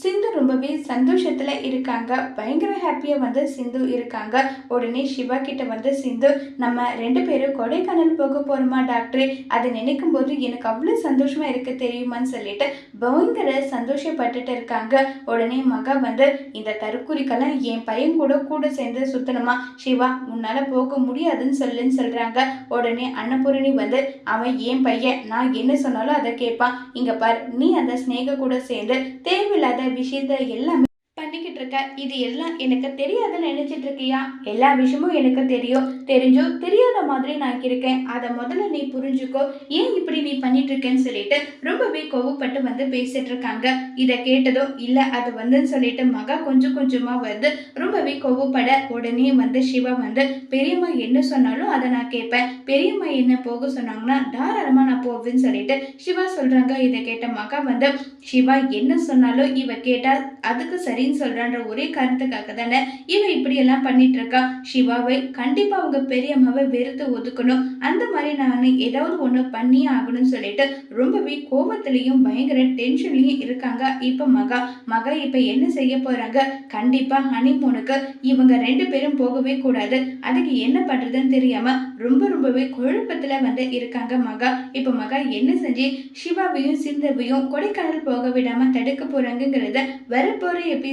சிந்து ரொம்பவே சந்தோஷத்தில் இருக்காங்க. பயங்கர ஹாப்பியாக வந்து சிந்து இருக்காங்க. உடனே சிவா கிட்ட வந்து சிந்து நம்ம ரெண்டு பேரும் கொடைக்கானல் போக போகிறோமா டாக்டர்? அதை நினைக்கும் போது எனக்கு அவ்வளோ சந்தோஷமாக இருக்க தெரியுமான்னு சொல்லிட்டு பயங்கர சந்தோஷப்பட்டுட்டு இருக்காங்க. உடனே மகா வந்து இந்த தருக்குறிக்கெல்லாம் என் பையன் கூட கூட சேர்ந்து சுத்தணுமா? சிவா உன்னால் போக முடியாதுன்னு சொல்லுன்னு சொல்கிறாங்க உடனே அன்னபூரணி வந்து அவன் என் பையன். நான் என்ன சொன்னாலும் அதை கேட்பான். இங்கே பார் நீ அந்த ஸ்னேக கூட சேர்ந்து தேவையில்லாத விஷயத்த எல்லாமே பண்ணிக்கிட்டு இருக்க இது எல்லாம் எனக்கு தெரியாதுன்னு நினைச்சிட்டு இருக்கியா எல்லா விஷயமும் எனக்கு தெரியும் தெரிஞ்சும் தெரியாத மாதிரி நான் இருக்கேன். அதை முதல்ல நீ புரிஞ்சுக்கோ. ஏன் இப்படி நீ பண்ணிட்டு இருக்கேன்னு சொல்லிட்டு ரொம்பவே கோவப்பட்டு வந்து பேசிட்டு இருக்காங்க இதை கேட்டதும் இல்லை அது வந்துன்னு சொல்லிட்டு மகா கொஞ்சம் கொஞ்சமாக வந்து ரொம்பவே கோவப்பட உடனே வந்து சிவா வந்து பெரியம்மா என்ன சொன்னாலும் அதை நான் கேட்பேன். பெரியம்மா என்ன போக சொன்னாங்கன்னா தாராளமாக நான் போவேன்னு சொல்லிட்டு சிவா சொல்கிறாங்க இதை கேட்ட மகா வந்து சிவா என்ன சொன்னாலும் இவ கேட்டால் அதுக்கு சரி அப்படின்னு சொல்கிறான்ற ஒரே காரணத்துக்காக தானே இவன் இப்படி எல்லாம் பண்ணிட்டு இருக்கா சிவாவை கண்டிப்பா அவங்க பெரியம்மாவை வெறுத்து ஒதுக்கணும். அந்த மாதிரி நான் ஏதாவது ஒண்ணு பண்ணியே ஆகணும்னு சொல்லிட்டு ரொம்பவே கோபத்துலேயும் பயங்கர டென்ஷன்லயும் இருக்காங்க இப்ப மகா. மகா இப்ப என்ன செய்ய போறாங்க? கண்டிப்பா ஹனிமூனுக்கு இவங்க ரெண்டு பேரும் போகவே கூடாது. அதுக்கு என்ன பண்றதுன்னு தெரியாம ரொம்ப ரொம்பவே குழப்பத்துல வந்து இருக்காங்க மகா. இப்ப மகா என்ன செஞ்சு சிவாவையும் சிந்தவையும் கொடைக்கானல் போக விடாம தடுக்க போகிறாங்கங்கிறத வரப்போகிற எப்படி